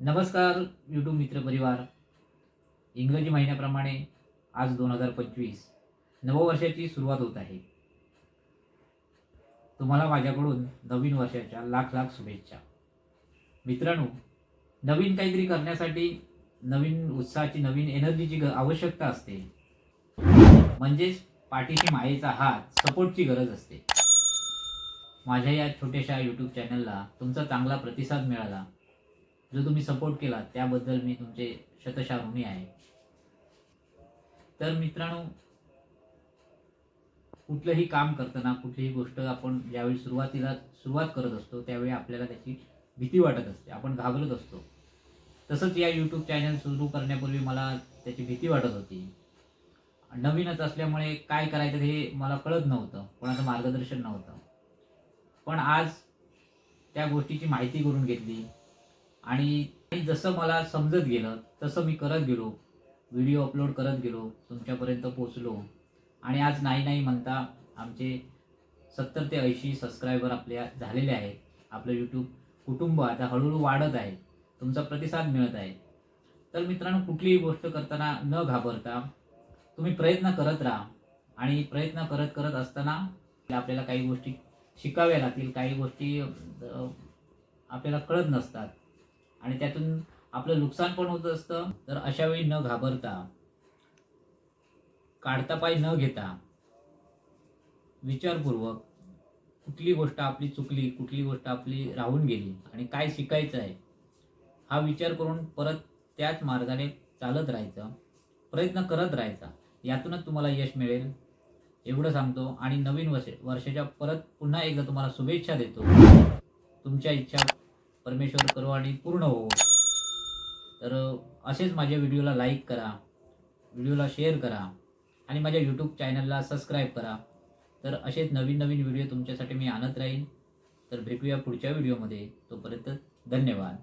नमस्कार यूट्यूब मित्र परिवार. इंग्रजी महिन्याप्रमाणे आज दोन हजार पंचवीस. नववर्षाची सुरुवात होत आहे. तुम्हाला माझ्याकडून नवीन वर्षाच्या लाख लाख शुभेच्छा. मित्रांनो नवीन काहीतरी करण्यासाठी नवीन उत्साहाची नवीन एनर्जीची आवश्यकता असते. म्हणजेच पाठीशी मायेचा हात सपोर्टची गरज असते. माझ्या या छोट्याशा यूट्यूब चॅनलला तुमचा चांगला प्रतिसाद मिळाला. जो तुम्ही सपोर्ट केला त्याबद्दल मी तुमचे शतशा ऋणी आहे. तर मित्रांनो कुठलंही काम करताना कुठलीही गोष्ट आपण ज्यावेळी सुरुवातीला सुरुवात करत असतो त्यावेळी आपल्याला त्याची भीती वाटत असते. आपण घाबरत असतो. तसंच या यूट्यूब चॅनल सुरू करण्यापूर्वी मला त्याची भीती वाटत होती. नवीनच असल्यामुळे काय करायचं हे मला कळत नव्हतं. कोणाचं मार्गदर्शन नव्हतं. पण आज त्या गोष्टीची माहिती करून घेतली. आणि जसं मला समजत गेलं तसं मी करत गेलो. व्हिडिओ अपलोड करत गेलो तुमच्यापर्यंत पोचलो आणि आज नाही नाही म्हणता आमचे सत्तर ते ऐंशी सबस्क्रायबर आपल्या झालेले आहेत. आपलं यूट्यूब कुटुंब आता हळूहळू वाढत आहे. तुमचा प्रतिसाद मिळत आहे. तर मित्रांनो कुठलीही गोष्ट करताना न घाबरता तुम्ही प्रयत्न करत राहा. आणि प्रयत्न करत करत असताना आपल्याला काही गोष्टी शिकाव्या लागतील काही गोष्टी आपल्याला कळत नसतात. आणि त्यातून आपलं नुकसान पण होत असतं. तर अशा वेळी न घाबरता काढता पाय न घेता विचारपूर्वक कुठली गोष्ट आपली चुकली कुठली गोष्ट आपली राहून गेली आणि काय शिकायचं आहे हा विचार करून परत त्याच मार्गाने चालत राहायचं प्रयत्न करत राहायचा. यातूनच तुम्हाला यश मिळेल. एवढं सांगतो. आणि नवीन वर्ष वर्षाच्या परत पुन्हा एकदा तुम्हाला शुभेच्छा देतो. तुमच्या इच्छा परमेश्वर करो आणि पूर्ण हो तर असेच माझ्या व्हिडिओला लाईक करा व्हिडिओला शेअर करा आणि माझ्या यूट्यूब चॅनलला सबस्क्राईब करा. तर असेच नवीन नवीन व्हिडिओ तुमच्यासाठी मी आणत राहीन. तर भेटूया पुढच्या व्हिडिओमध्ये. तोपर्यंत धन्यवाद.